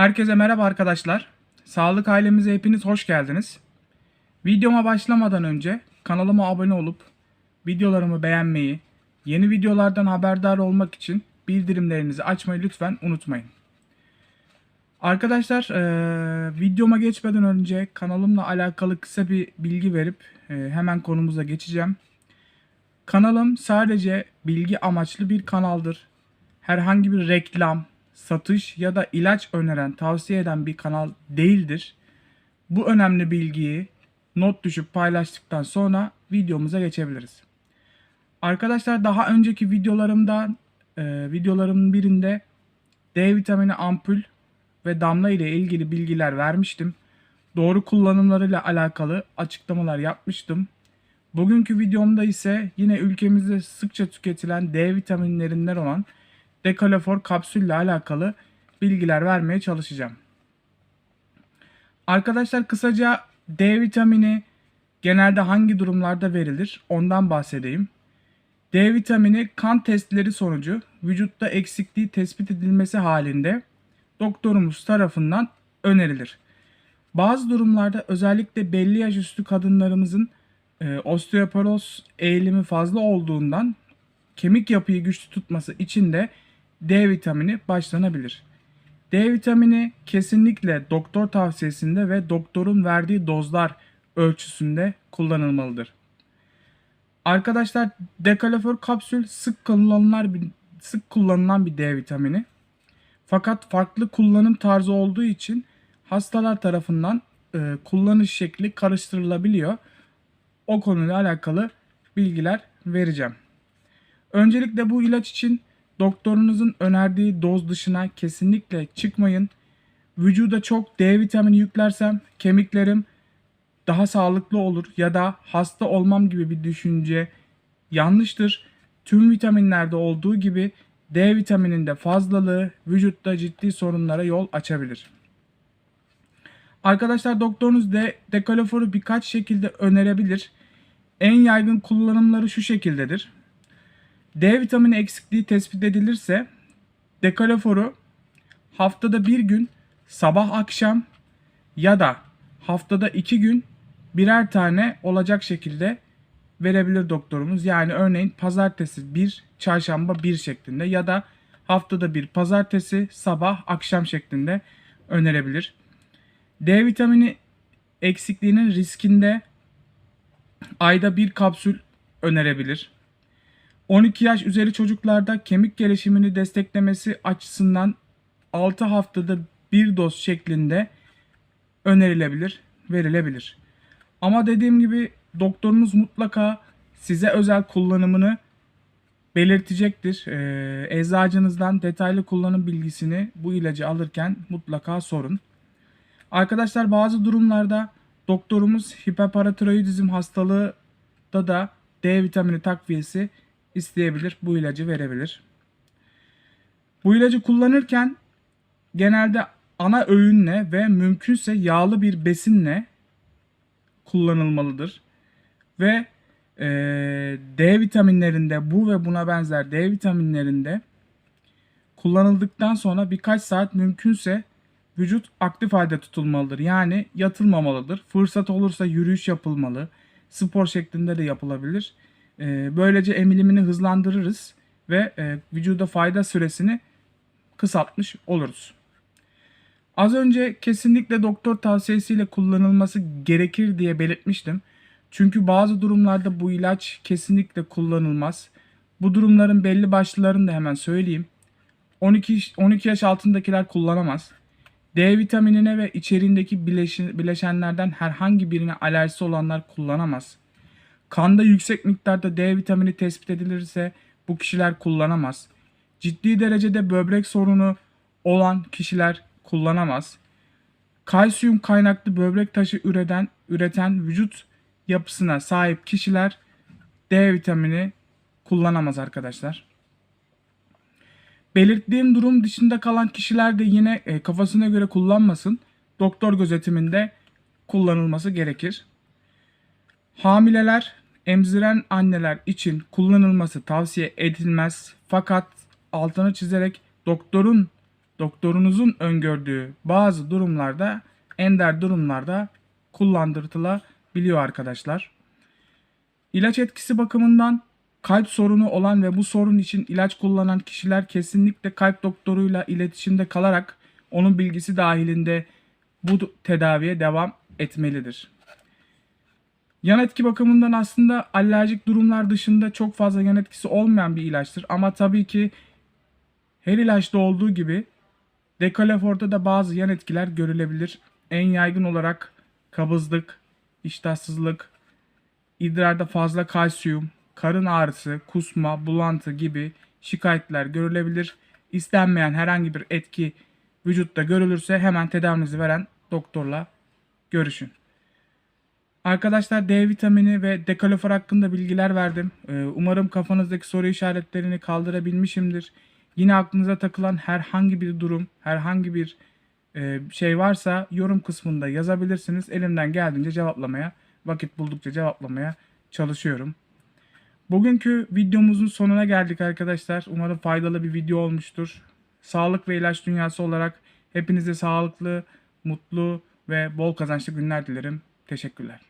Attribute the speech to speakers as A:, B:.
A: Herkese merhaba arkadaşlar. Sağlık ailemize hepiniz hoş geldiniz. Videoma başlamadan önce kanalıma abone olup videolarımı beğenmeyi, yeni videolardan haberdar olmak için bildirimlerinizi açmayı lütfen unutmayın. Arkadaşlar eee, videoma geçmeden önce kanalımla alakalı kısa bir bilgi verip eee, hemen konumuza geçeceğim. Kanalım sadece bilgi amaçlı bir kanaldır. Herhangi bir reklam, satış ya da ilaç öneren, tavsiye eden bir kanal değildir. Bu önemli bilgiyi not düşüp paylaştıktan sonra videomuza geçebiliriz. Arkadaşlar daha önceki videolarımda e, videolarımın birinde D vitamini ampul ve damla ile ilgili bilgiler vermiştim. Doğru kullanımlarıyla alakalı açıklamalar yapmıştım. Bugünkü videomda ise yine ülkemizde sıkça tüketilen D vitaminlerinden olan Decalafor kapsülle alakalı bilgiler vermeye çalışacağım. Arkadaşlar kısaca D vitamini genelde hangi durumlarda verilir ondan bahsedeyim. D vitamini kan testleri sonucu vücutta eksikliği tespit edilmesi halinde doktorumuz tarafından önerilir. Bazı durumlarda özellikle belli yaş üstü kadınlarımızın e, osteoporoz eğilimi fazla olduğundan kemik yapıyı güçlü tutması için de D vitamini başlanabilir. D vitamini kesinlikle doktor tavsiyesinde ve doktorun verdiği dozlar ölçüsünde kullanılmalıdır. Arkadaşlar Decalafor kapsül sık kullanılan bir sık kullanılan bir D vitamini. Fakat farklı kullanım tarzı olduğu için hastalar tarafından e, kullanış şekli karıştırılabiliyor. O konuyla alakalı bilgiler vereceğim. Öncelikle bu ilaç için doktorunuzun önerdiği doz dışına kesinlikle çıkmayın. Vücuda çok D vitamini yüklersem kemiklerim daha sağlıklı olur ya da hasta olmam gibi bir düşünce yanlıştır. Tüm vitaminlerde olduğu gibi D vitamininde fazlalığı vücutta ciddi sorunlara yol açabilir. Arkadaşlar doktorunuz de dekaloforu birkaç şekilde önerebilir. En yaygın kullanımları şu şekildedir. D vitamini eksikliği tespit edilirse dekaloforu haftada bir gün sabah akşam ya da haftada iki gün birer tane olacak şekilde verebilir doktorumuz. Yani örneğin pazartesi bir, çarşamba bir şeklinde ya da haftada bir pazartesi sabah akşam şeklinde önerebilir. D vitamini eksikliğinin riskinde ayda bir kapsül önerebilir. 12 yaş üzeri çocuklarda kemik gelişimini desteklemesi açısından 6 haftada bir doz şeklinde önerilebilir, verilebilir. Ama dediğim gibi doktorunuz mutlaka size özel kullanımını belirtecektir. Ee, eczacınızdan detaylı kullanım bilgisini bu ilacı alırken mutlaka sorun. Arkadaşlar bazı durumlarda doktorumuz hiperparatiroidizm hastalığı da da D vitamini takviyesi isteyebilir. Bu ilacı verebilir. Bu ilacı kullanırken genelde ana öğünle ve mümkünse yağlı bir besinle kullanılmalıdır. Ve e, D vitaminlerinde bu ve buna benzer D vitaminlerinde kullanıldıktan sonra birkaç saat mümkünse vücut aktif halde tutulmalıdır. Yani yatılmamalıdır. Fırsat olursa yürüyüş yapılmalı. Spor şeklinde de yapılabilir. E, böylece emilimini hızlandırırız ve e, vücuda fayda süresini kısaltmış oluruz. Az önce kesinlikle doktor tavsiyesiyle kullanılması gerekir diye belirtmiştim. Çünkü bazı durumlarda bu ilaç kesinlikle kullanılmaz. Bu durumların belli başlılarını da hemen söyleyeyim. 12, 12 yaş altındakiler kullanamaz. D vitaminine ve içeriğindeki bileşen, bileşenlerden herhangi birine alerjisi olanlar kullanamaz. Kanda yüksek miktarda D vitamini tespit edilirse bu kişiler kullanamaz. Ciddi derecede böbrek sorunu olan kişiler kullanamaz. Kalsiyum kaynaklı böbrek taşı üreten, üreten vücut yapısına sahip kişiler D vitamini kullanamaz arkadaşlar. Belirttiğim durum dışında kalan kişiler de yine e, kafasına göre kullanmasın. Doktor gözetiminde kullanılması gerekir. Hamileler, emziren anneler için kullanılması tavsiye edilmez. Fakat altını çizerek doktorun doktorunuzun öngördüğü bazı durumlarda ender durumlarda kullandırtılabiliyor arkadaşlar. İlaç etkisi bakımından kalp sorunu olan ve bu sorun için ilaç kullanan kişiler kesinlikle kalp doktoruyla iletişimde kalarak onun bilgisi dahilinde bu tedaviye devam etmelidir. Yan etki bakımından aslında alerjik durumlar dışında çok fazla yan etkisi olmayan bir ilaçtır. Ama tabii ki her ilaçta olduğu gibi Decalefor'da da bazı yan etkiler görülebilir. En yaygın olarak kabızlık, iştahsızlık, idrarda fazla kalsiyum, karın ağrısı, kusma, bulantı gibi şikayetler görülebilir. İstenmeyen herhangi bir etki vücutta görülürse hemen tedavinizi veren doktorla görüşün. Arkadaşlar D vitamini ve dekalofor hakkında bilgiler verdim. Ee, Umarım kafanızdaki soru işaretlerini kaldırabilmişimdir. Yine aklınıza takılan herhangi bir durum, herhangi bir e, şey varsa yorum kısmında yazabilirsiniz. Elimden geldiğince cevaplamaya, vakit buldukça cevaplamaya çalışıyorum. Bugünkü videomuzun sonuna geldik arkadaşlar. Umarım faydalı bir video olmuştur. Sağlık ve ilaç dünyası olarak hepinize sağlıklı, mutlu ve bol kazançlı günler dilerim. Teşekkürler.